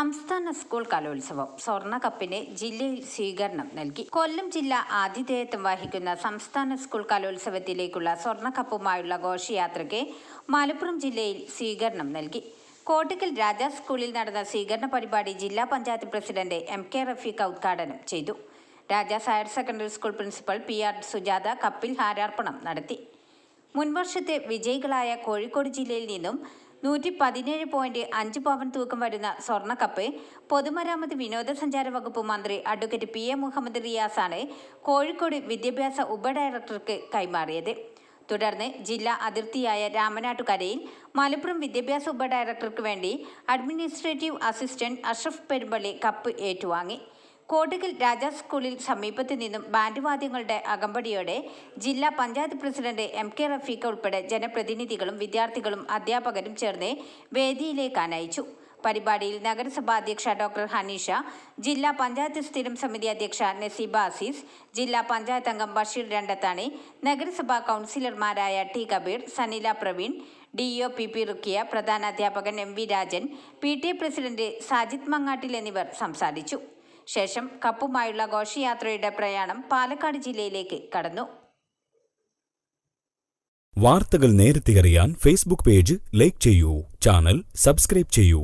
സംസ്ഥാന സ്കൂൾ കലോത്സവം സ്വർണ കപ്പിന് ജില്ലയിൽ സ്വീകരണം നൽകി. കൊല്ലം ജില്ല ആതിഥേയത്വം വഹിക്കുന്ന സംസ്ഥാന സ്കൂൾ കലോത്സവത്തിലേക്കുള്ള സ്വർണ കപ്പുമായുള്ള ഘോഷയാത്രയ്ക്ക് മലപ്പുറം ജില്ലയിൽ സ്വീകരണം നൽകി. കോട്ടക്കൽ രാജാ സ്കൂളിൽ നടന്ന സ്വീകരണ പരിപാടി ജില്ലാ panchayat president M K Rafeeqa ഉദ്ഘാടനം ചെയ്തു. Rajas higher secondary school principal P R Sujatha കപ്പിൽ ഹാരാർപ്പണം നടത്തി. മുൻവർഷത്തെ വിജയികളായ കോഴിക്കോട് ജില്ലയിൽ നിന്നും നൂറ്റി പതിനേഴ് പോയിന്റ് അഞ്ച് പവൻ തൂക്കം വരുന്ന സ്വർണക്കപ്പ് പൊതുമരാമത്ത് വിനോദസഞ്ചാര വകുപ്പ് മന്ത്രി അഡ്വക്കേറ്റ് പി എ മുഹമ്മദ് റിയാസാണ് കോഴിക്കോട് വിദ്യാഭ്യാസ ഉപഡയറക്ടർക്ക് കൈമാറിയത്. തുടർന്ന് ജില്ലാ അതിർത്തിയായ രാമനാട്ടുകരയിൽ മലപ്പുറം വിദ്യാഭ്യാസ ഉപഡയറക്ടർക്ക് വേണ്ടി administrative assistant Ashraf Perumpally cup ഏറ്റുവാങ്ങി. കോട്ടകൽ രാജാ സ്കൂളിൽ സമീപത്തു നിന്നും ബാൻഡ് വാദ്യങ്ങളുടെ അകമ്പടിയോടെ ജില്ലാ panchayat president M K Rafeeqa ഉൾപ്പെടെ ജനപ്രതിനിധികളും വിദ്യാർത്ഥികളും അധ്യാപകരും ചേർന്ന് വേദിയിലേക്ക് അനയിച്ചു പരിപാടിയിൽ നഗരസഭാ അധ്യക്ഷ ഡോക്ടർ ഹനീഷ ജില്ലാ പഞ്ചായത്ത് സ്ഥിരം സമിതി അധ്യക്ഷ നസീബ അസീസ് ജില്ലാ പഞ്ചായത്ത് അംഗം ബഷീർ രണ്ടത്താണി നഗരസഭാ കൗൺസിലർമാരായ T Kabeer Sanila Praveen D O P P Rukkiya പ്രധാന അധ്യാപകൻ M V Rajan P T president Sajid Mangattil എന്നിവർ സംസാരിച്ചു. ശേഷം കപ്പുമായുള്ള ഘോഷയാത്രയുടെ പ്രയാണം പാലക്കാട് ജില്ലയിലേക്ക് കടന്നു. വാർത്തകൾ നേരത്തെ അറിയാൻ ഫേസ്ബുക്ക് പേജ് ലൈക്ക് ചെയ്യൂ ചാനൽ സബ്സ്ക്രൈബ് ചെയ്യൂ.